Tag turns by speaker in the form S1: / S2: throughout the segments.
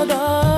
S1: Oh.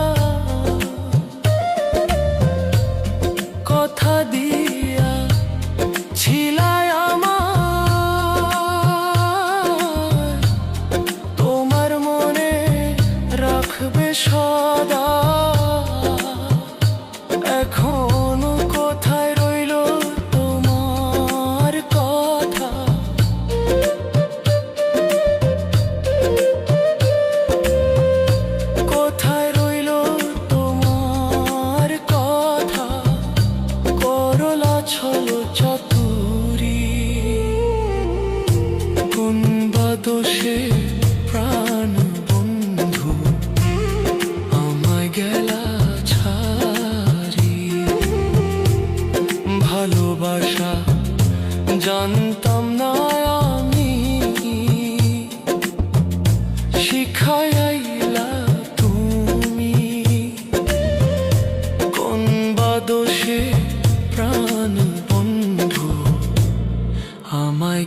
S1: আমায় গেলা ছাড়ি। ভালোবাসা শিখাইলা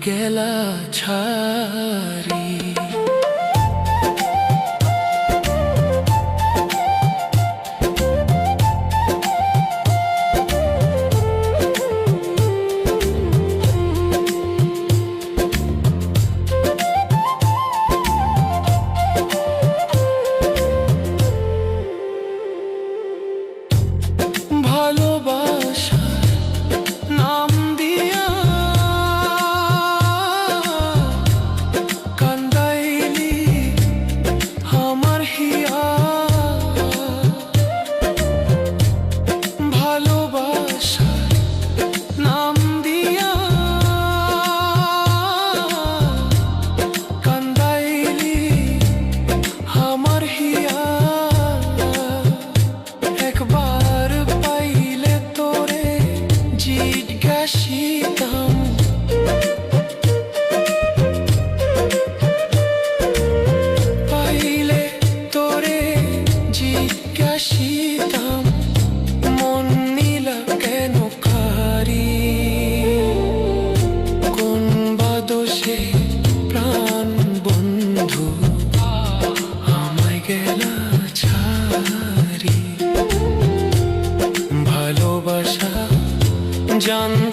S1: গেলা ছাড়ি জিজ্ঞাসিতাম মন নীলা কেন কারি প্রাণ বন্ধু আমায় গেলা ছাড়ি ভালোবাসা জানতাম